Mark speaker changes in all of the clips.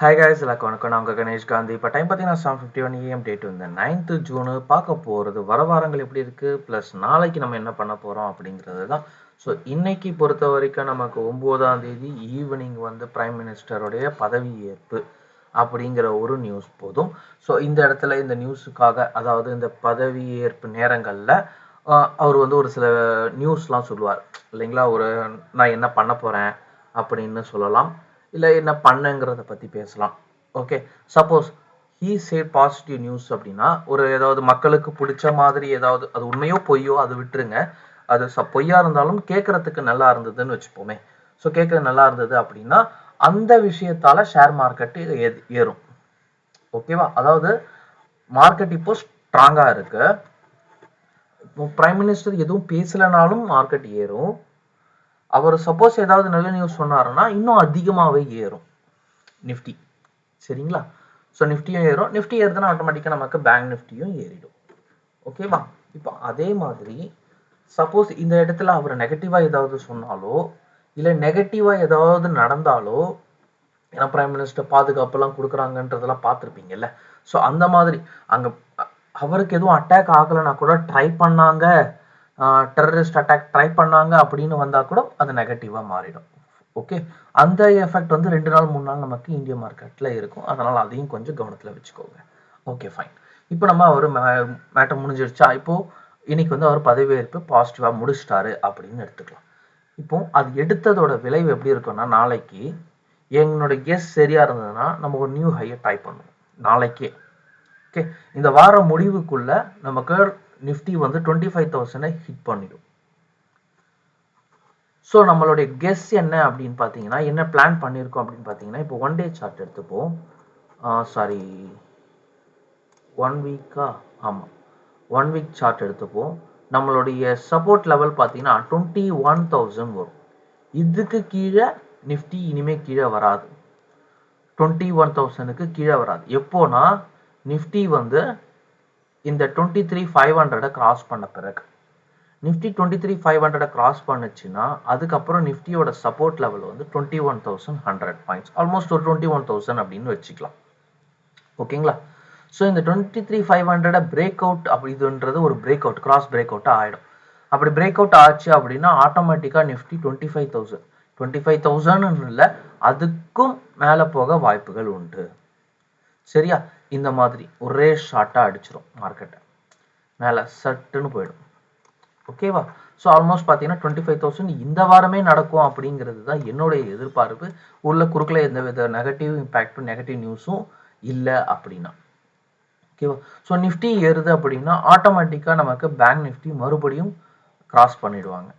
Speaker 1: Hi guys எல்லாருக்கும் வணக்கம். நான் உங்கள் கணேஷ் காந்தி. இப்போ டைம் பார்த்தீங்கன்னா seven fifty one AM date வந்து நைன்த்து ஜூனு பார்க்க போகிறது வர வாரங்கள் எப்படி இருக்குது ப்ளஸ் நாளைக்கு நம்ம என்ன பண்ண போகிறோம் அப்படிங்கிறது தான். ஸோ இன்னைக்கு பொறுத்த வரைக்கும் நமக்கு ஒம்போதாம் தேதி ஈவினிங் வந்து பிரைம் மினிஸ்டருடைய பதவி ஏற்பு அப்படிங்கிற ஒரு நியூஸ் போதும். ஸோ இந்த இடத்துல இந்த நியூஸுக்காக அதாவது இந்த பதவி ஏற்பு நேரங்களில் அவர் வந்து ஒரு சில நியூஸ்லாம் சொல்லுவார். இல்லைங்களா? ஒரு நான் என்ன பண்ண போகிறேன் அப்படின்னு சொல்லலாம். இல்லை என்ன பண்ணுங்கிறத பற்றி பேசலாம். Okay suppose he say positive news அப்படின்னா ஒரு ஏதாவது மக்களுக்கு பிடிச்ச மாதிரி ஏதாவது அது உண்மையோ பொய்யோ அது விட்டுருங்க. அது ச பொய்யா இருந்தாலும் கேட்கறதுக்கு நல்லா இருந்ததுன்னு வச்சுப்போமே. ஸோ கேட்கறது நல்லா இருந்தது அப்படின்னா அந்த விஷயத்தால ஷேர் மார்க்கெட்டு ஏறும். ஓகேவா அதாவது மார்க்கெட் இப்போ ஸ்ட்ராங்காக இருக்கு. இப்போ பிரைம் மினிஸ்டர் எதுவும் பேசலைனாலும் மார்க்கெட் ஏறும். அவர் சப்போஸ் ஏதாவது நல்ல நியூஸ் சொன்னாருன்னா இன்னும் அதிகமாகவே ஏறும். நிஃப்டி சரிங்களா? ஸோ நிஃப்டியும் ஏறும். நிஃப்டி ஏறுதுன்னா ஆட்டோமேட்டிக்காக நமக்கு பேங்க் நிஃப்டியும் ஏறிடும். ஓகேவா இப்போ அதே மாதிரி சப்போஸ் இந்த இடத்துல அவர் நெகட்டிவாக ஏதாவது சொன்னாலோ இல்லை நெகட்டிவாக ஏதாவது நடந்தாலோ ஏன்னா பிரைம் மினிஸ்டர் பாதுகாப்பெல்லாம் கொடுக்குறாங்கன்றதெல்லாம் பார்த்துருப்பீங்கல்ல. ஸோ அந்த மாதிரி அங்கே அவருக்கு எதுவும் அட்டாக் ஆகலைன்னா கூட ட்ரை பண்ணாங்க. டெரரிஸ்ட் அட்டாக் ட்ரை பண்ணாங்க அப்படின்னு வந்தால் கூட அது நெகட்டிவாக மாறிடும். ஓகே அந்த எஃபெக்ட் வந்து ரெண்டு நாள் மூணு நாள் நமக்கு இந்திய மார்க்கெட்டில் இருக்கும். அதனால் அதையும் கொஞ்சம் கவனத்தில் வச்சுக்கோங்க. ஓகே ஃபைன் இப்போ நம்ம அவர் மேட்டர் முடிஞ்சிருச்சா? இப்போது இன்னைக்கு வந்து அவர் பதவியேற்பு பாசிட்டிவாக முடிச்சிட்டாரு அப்படின்னு எடுத்துக்கலாம். இப்போ அது எடுத்ததோட விளைவு எப்படி இருக்கும்னா நாளைக்கு என்னோட கெஸ் சரியாக இருந்ததுன்னா நம்ம ஒரு நியூ ஹையை டைப் பண்ணுவோம். நாளைக்கே. ஓகே இந்த வார முடிவுக்குள்ளே நமக்கு நிஃப்டி வந்து டுவெண்ட்டி ஃபைவ் தௌசண்டை ஹிட் பண்ணிடும். ஸோ நம்மளுடைய கெஸ் என்ன அப்படின்னு பார்த்தீங்கன்னா என்ன பிளான் பண்ணியிருக்கோம் அப்படின்னு பார்த்தீங்கன்னா இப்போ ஒன் டே சார்ட் எடுத்துப்போம். சாரி ஒன் வீக்கா ஆமாம் ஒன் வீக் சார்ட் எடுத்துப்போம். நம்மளுடைய சப்போர்ட் லெவல் பார்த்தீங்கன்னா டுவெண்ட்டி ஒன் தௌசண்ட் வரும். இதுக்கு கீழே நிஃப்டி இனிமேல் கீழே வராது. டுவெண்ட்டி ஒன் தௌசண்ட்க்கு கீழே வராது. எப்போனா நிஃப்டி வந்து இந்த டுவெண்ட்டி த்ரீ ஃபைவ் ஹண்ட்ரடை கிராஸ் பண்ண பிறகு. நிஃப்டி டுவெண்ட்டி த்ரீ ஃபைவ் ஹண்ட்ரடை கிராஸ் பண்ணுச்சுன்னா அதுக்கப்புறம் நிஃப்டியோட சப்போர்ட் லெவல் வந்து twenty one thousand hundred points almost ஒரு டுவெண்ட்டி ஒன் தௌசண்ட் அப்படின்னு வச்சுக்கலாம். ஓகேங்களா ஸோ இந்த டுவெண்ட்டி த்ரீ ஃபைவ் ஹண்ட்ரடை பிரேக் அவுட் அப்படி இதுன்றது ஒரு பிரேக் அவுட் கிராஸ் பிரேக் அவுட்டாக ஆகிடும் அப்படி பிரேக் அவுட் ஆச்சு அப்படின்னா ஆட்டோமேட்டிக்காக Nifty twenty five thousand twenty five தௌசண்ட்னு இல்லை அதுக்கும் மேலே போக வாய்ப்புகள் உண்டு. சரியா? இந்த மாதிரி ஒரே ஷார்ட்டாக அடிச்சிடும் மார்க்கெட்டை மேலே சட்டுன்னு போயிடும். ஓகேவா ஸோ ஆல்மோஸ்ட் பார்த்தீங்கன்னா டுவெண்ட்டி ஃபைவ் தௌசண்ட் இந்த வாரமே நடக்கும் அப்படிங்கிறது தான் என்னுடைய எதிர்பார்ப்பு. உள்ள குறுக்கில் எந்த வித நெகட்டிவ் இம்பேக்டும் நெகட்டிவ் நியூஸும் இல்லை அப்படின்னா. ஓகேவா ஸோ நிஃப்டி ஏறுது அப்படின்னா ஆட்டோமேட்டிக்காக நமக்கு பேங்க் நிஃப்டி மறுபடியும் கிராஸ் பண்ணிடுவாங்க.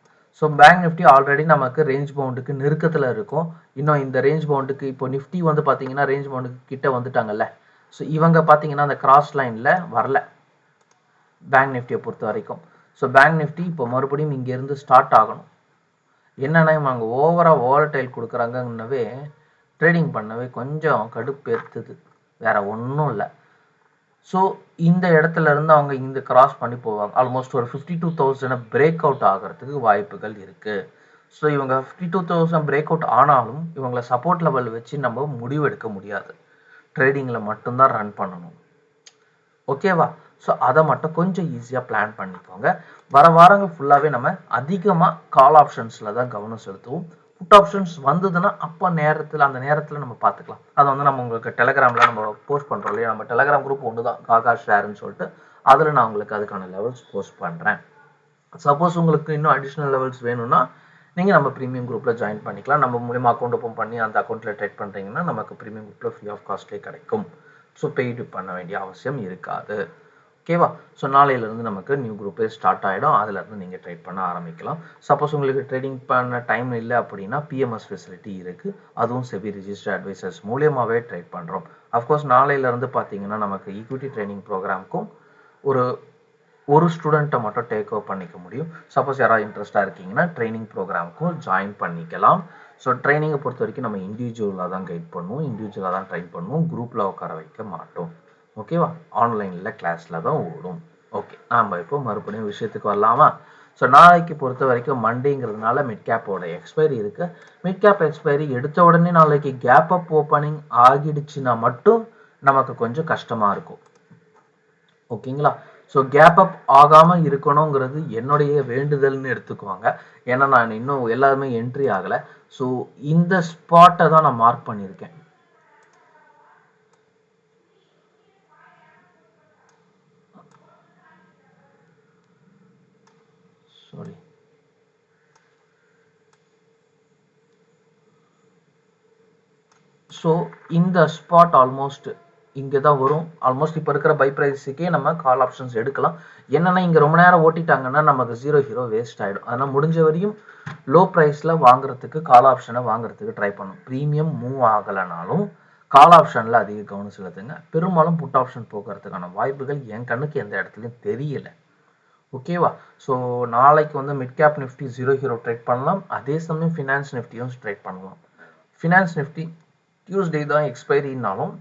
Speaker 1: ஸோ பேங்க் நிஃப்டி ஆல்ரெடி நமக்கு ரேஞ்ச் பவுண்டுக்கு நெருக்கத்தில் இருக்கும். இன்னும் இந்த ரேஞ்ச் பவுண்டுக்கு இப்போ நிஃப்டி வந்து பார்த்தீங்கன்னா ரேஞ்ச் பவுண்டுக்கு கிட்ட வந்துட்டாங்கல்ல? ஸோ இவங்க பார்த்தீங்கன்னா அந்த கிராஸ் லைனில் வரல. பேங்க் நிஃப்டியை பொறுத்த வரைக்கும். ஸோ பேங்க் நிஃப்டி இப்போ மறுபடியும் இங்கேருந்து ஸ்டார்ட் ஆகணும். என்னென்னா இவங்க ஓவராக ஓவர்டைல் கொடுக்குறாங்கன்னவே ட்ரேடிங் பண்ணவே கொஞ்சம் கடுப்பு ஏற்றுது வேற ஒன்றும் இல்லை. ஸோ இந்த இடத்துல இருந்து அவங்க இந்த கிராஸ் பண்ணி போவாங்க. ஆல்மோஸ்ட் ஒரு ஃபிஃப்டி டூ தௌசண்டை பிரேக் அவுட் ஆகிறதுக்கு வாய்ப்புகள் இருக்குது ஸோ இவங்க fifty two thousand break out ஆனாலும் இவங்களை சப்போர்ட் லெவல் வச்சு நம்ம முடிவு எடுக்க முடியாது. ட்ரேடிங்கில் மட்டும்தான் ரன் பண்ணணும். ஓகேவா ஸோ அதை மட்டும் கொஞ்சம் ஈஸியாக பிளான் பண்ணிக்கோங்க. வர வாரங்கள் ஃபுல்லாகவே நம்ம அதிகமாக கால் ஆப்ஷன்ஸில் தான் கவனம் செலுத்துவோம். புட் ஆப்ஷன்ஸ் வந்ததுன்னா அப்போ நேரத்தில் அந்த நேரத்தில் நம்ம பார்த்துக்கலாம். அதை வந்து நம்ம உங்களுக்கு டெலகிராமில் நம்ம போஸ்ட் பண்ணுறோம் இல்லையா? நம்ம டெலகிராம் குரூப் ஒன்று தான். காகா ஷேர்னு சொல்லிட்டு அதில் நான் உங்களுக்கு அதுக்கான லெவல்ஸ் போஸ்ட் பண்ணுறேன் சப்போஸ் உங்களுக்கு இன்னும் அடிஷ்னல் லெவல்ஸ் வேணும்னா நீங்கள் நம்ம ப்ரீமியம் குரூப்பில் ஜாயின் பண்ணிக்கலாம். நம்ம மூலியமாக அக்கௌண்ட் ஓப்பன் பண்ணி அந்த அக்கௌண்ட்டில் ட்ரேட் பண்ணுறீங்கன்னா நமக்கு ப்ரீமியம் குரூப்பில் ஃப்ரீ ஆஃப் காஸ்ட்லேயே கிடைக்கும். ஸோ பெய்டு பண்ண வேண்டிய அவசியம் இருக்காது. ஓகேவா ஸோ நாளையிலேருந்து நமக்கு நியூ குரூப்பே ஸ்டார்ட் ஆகிடும் அதுலேருந்து நீங்கள் ட்ரேட் பண்ண ஆரம்பிக்கலாம். சப்போஸ் உங்களுக்கு ட்ரேடிங் பண்ண டைம் இல்லை அப்படின்னா பிஎம்எஸ் ஃபெசிலிட்டி இருக்குது அதுவும் செபி ரிஜிஸ்டர் அட்வைசர்ஸ் மூலியமாகவே ட்ரேட் பண்ணுறோம் அஃப்கோர்ஸ் நாளையிலேருந்து பார்த்தீங்கன்னா நமக்கு ஈக்விட்டி ட்ரைனிங் ப்ரோக்ராமுக்கும் ஒரு ஒரு ஸ்டூடெண்ட்டை மட்டும் டேக் ஓவர் பண்ணிக்க முடியும். சப்போஸ் யாராவது இன்ட்ரெஸ்ட்டாக இருக்கீங்கன்னா ட்ரைனிங் ப்ரோக்ராமுக்கும் ஜாயின் பண்ணிக்கலாம். ஸோ ட்ரைனிங்கை பொறுத்த வரைக்கும் நம்ம இண்டிவிஜுவலாக தான் கைட் பண்ணுவோம். இண்டிவிஜுவலாக தான் ட்ரைன் பண்ணுவோம். குரூப்பில் உட்கார வைக்க மாட்டோம். ஓகேவா ஆன்லைனில் கிளாஸில் தான் ஓடும். ஓகே நாம் இப்போ மறுபடியும் விஷயத்துக்கு வரலாமா? ஸோ நாளைக்கு பொறுத்த வரைக்கும் மண்டேங்கிறதுனால மிட் கேப்போட எக்ஸ்பைரி இருக்குது மிட் கேப் எக்ஸ்பைரி எடுத்த உடனே நாளைக்கு கேப் அப் ஓப்பனிங் ஆகிடுச்சுன்னா மட்டும் நமக்கு கொஞ்சம் கஷ்டமாக இருக்கும். ஓகேங்களா ஸோ கேப் அப் ஆகாம இருக்கணுங்கிறது என்னுடைய வேண்டுதல்னு எடுத்துக்குவாங்க. ஏன்னா நான் இன்னும் எல்லாருமே என்ட்ரி ஆகலை. ஸோ இந்த ஸ்பாட்டை தான் நான் மார்க் பண்ணியிருக்கேன். சாரி ஸோ இந்த ஸ்பாட் ஆல்மோஸ்ட் இங்கே தான் வரும். ஆல்மோஸ்ட் இப்போ இருக்கிற பை ப்ரைஸுக்கே நம்ம கால் ஆப்ஷன்ஸ் எடுக்கலாம். என்னென்னா இங்கே ரொம்ப நேரம் ஓட்டிட்டாங்கன்னா நமக்கு ஜீரோ ஹீரோ வேஸ்ட் ஆகிடும் அதனால் முடிஞ்ச வரையும் லோ ப்ரைஸில் வாங்குறதுக்கு கால் ஆப்ஷனை வாங்குறதுக்கு ட்ரை பண்ணும் ப்ரீமியம் மூவ் ஆகலைனாலும் கால் ஆப்ஷனில் அதிக கவனம் செலுத்துங்க. பெரும்பாலும் புட் ஆப்ஷன் போக்குறதுக்கான வாய்ப்புகள் என் கண்ணுக்கு எந்த இடத்துலையும் தெரியல. ஓகேவா ஸோ நாளைக்கு வந்து mid cap Nifty zero hero trade பண்ணலாம். அதே சமயம் ஃபினான்ஸ் நிஃப்டியும் ட்ரேட் பண்ணலாம். ஃபினான்ஸ் நிஃப்டி டியூஸ்டே தான் எக்ஸ்பைரினாலும்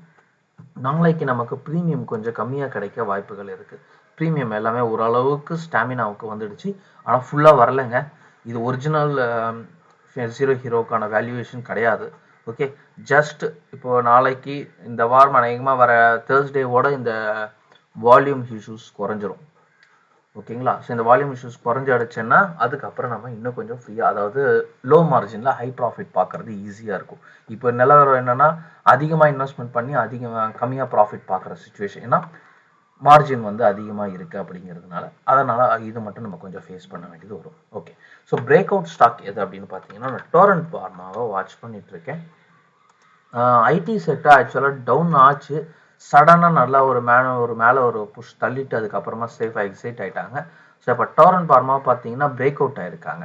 Speaker 1: நாளைக்கு நமக்கு ப்ரீமியம் கொஞ்சம் கம்மியாக கிடைக்க வாய்ப்புகள் இருக்குது ப்ரீமியம் எல்லாமே ஓரளவுக்கு ஸ்டாமினாவுக்கு வந்துடுச்சு. ஆனால் ஃபுல்லாக வரலைங்க. இது ஒரிஜினல் ஜீரோ ஹீரோக்கான வேல்யூவேஷன் கிடையாது. ஓகே ஜஸ்ட் இப்போ நாளைக்கு இந்த வாரம் அநேகமாக வர தேர்ஸ்டேவோட இந்த வால்யூம் இஷ்யூஸ் குறைஞ்சிரும். ஓகேங்களா? ஸோ இந்த வால்யூம் இஷ்யூஸ் குறைஞ்சி அடிச்சேன்னா அதுக்கப்புறம் நம்ம இன்னும் கொஞ்சம் ஃப்ரீயாக அதாவது லோ மார்ஜினில் ஹை ப்ராஃபிட் பார்க்குறது ஈஸியாக இருக்கும். இப்போ நிலவரம் என்னன்னா அதிகமாக இன்வெஸ்ட்மெண்ட் பண்ணி அதிகமாக கம்மியாக ப்ராஃபிட் பார்க்குற சுச்சுவேஷன் ஏன்னா மார்ஜின் வந்து அதிகமாக இருக்குது அப்படிங்கிறதுனால அதனால் இது மட்டும் நம்ம கொஞ்சம் ஃபேஸ் பண்ண வேண்டியது வரும். Okay so break out stock எது அப்படின்னு பார்த்தீங்கன்னா நான் டோரண்ட் பார்மாவை வாட்ச் பண்ணிட்டு இருக்கேன். ஐடி செக்டர் ஆக்சுவலாக டவுன் ஆச்சு. சடனாக நல்லா ஒரு மேலே ஒரு மேலே ஒரு புஷ் தள்ளிட்டு அதுக்கப்புறமா சேஃபாக எக்ஸைட் ஆயிட்டாங்க. ஸோ இப்போ டோரன் பார்மா பார்த்தீங்கன்னா பிரேக் அவுட் ஆயிருக்காங்க.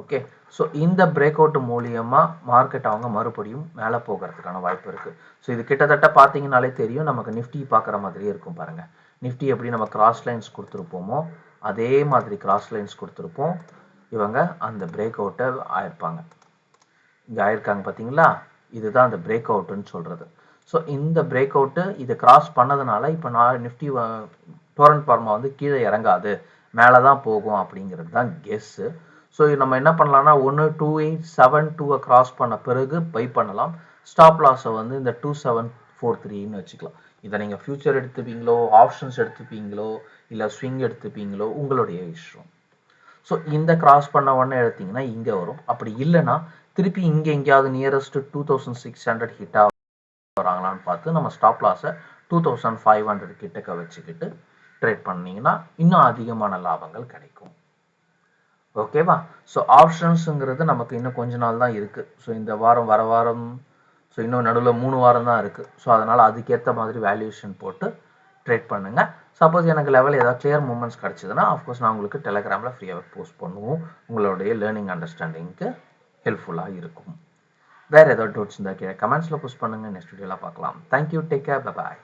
Speaker 1: ஓகே ஸோ இந்த பிரேக் அவுட் மூலியமாக மார்க்கெட் அவங்க மறுபடியும் மேலே போகிறதுக்கான வாய்ப்பு இருக்குது ஸோ இது கிட்டத்தட்ட பார்த்தீங்கனாலே தெரியும். நமக்கு நிஃப்டி பார்க்குற மாதிரியே இருக்கும் பாருங்கள் நிஃப்டி எப்படி நம்ம கிராஸ் லைன்ஸ் கொடுத்துருப்போமோ அதே மாதிரி கிராஸ் லைன்ஸ் கொடுத்துருப்போம். இவங்க அந்த பிரேக் அவுட்டை ஆயிருப்பாங்க. இங்கே ஆயிருக்காங்க பார்த்தீங்களா இதுதான் அந்த பிரேக் அவுட்டுன்னு சொல்கிறது ஸோ இந்த பிரேக் அவுட்டு இதை கிராஸ் பண்ணதுனால இப்போ நான் நிஃப்டி டோரண்ட் பார்மா வந்து கீழே இறங்காது. மேலே தான் போகும் அப்படிங்கிறது தான் கெஸ்ஸு ஸோ நம்ம என்ன பண்ணலாம்னா ஒன்று டூ எயிட் செவன் டூவை கிராஸ் பண்ண பிறகு பை பண்ணலாம். ஸ்டாப் லாஸை வந்து இந்த டூ செவன் ஃபோர் த்ரீன்னு வச்சுக்கலாம். இதை நீங்கள் ஃபியூச்சர் எடுத்துப்பீங்களோ ஆப்ஷன்ஸ் எடுத்துப்பீங்களோ இல்லை ஸ்விங் எடுத்துப்பீங்களோ உங்களுடைய இஷ்டம் ஸோ இந்த கிராஸ் பண்ண உடனே எடுத்தீங்கன்னா இங்கே வரும். அப்படி இல்லைன்னா திருப்பி இங்கே எங்கேயாவது nearest two thousand six hundred ஹிட்டாக பார்த்து நம்ம ஸ்டாப் லாஸை டூ தௌசண்ட் ஃபைவ் ஹண்ட்ரட் கிட்டக்க வச்சுக்கிட்டு ட்ரேட் பண்ணீங்கன்னா இன்னும் அதிகமான லாபங்கள் கிடைக்கும். ஓகேவா ஸோ ஆப்ஷன்ஸுங்கிறது நமக்கு இன்னும் கொஞ்ச நாள் தான் இருக்குது ஸோ இந்த வாரம் வர வாரம் ஸோ இன்னும் நடுவில் மூணு வாரம் தான் இருக்குது ஸோ அதனால் அதுக்கேற்ற மாதிரி வேல்யூஷன் போட்டு ட்ரேட் பண்ணுங்கள் சப்போஸ் எனக்கு லெவல் ஏதாவது கிளியர் மூமெண்ட்ஸ் கிடச்சிதுன்னா அஃப்கோர்ஸ் நான் உங்களுக்கு டெலகிராமில் ஃப்ரீயாக போஸ்ட் பண்ணுவோம். உங்களுடைய லேர்னிங் அண்டர்ஸ்டாண்டிங்க்கு ஹெல்ப்ஃபுல்லாக இருக்கும். வேறு ஏதாவது டவுட்ஸ் இருந்தால் கீழே கமெண்ட்ஸில் போஸ்ட் பண்ணுங்கள் நெக்ஸ்ட் வீடியோவில் பார்க்கலாம். Thank you take care bye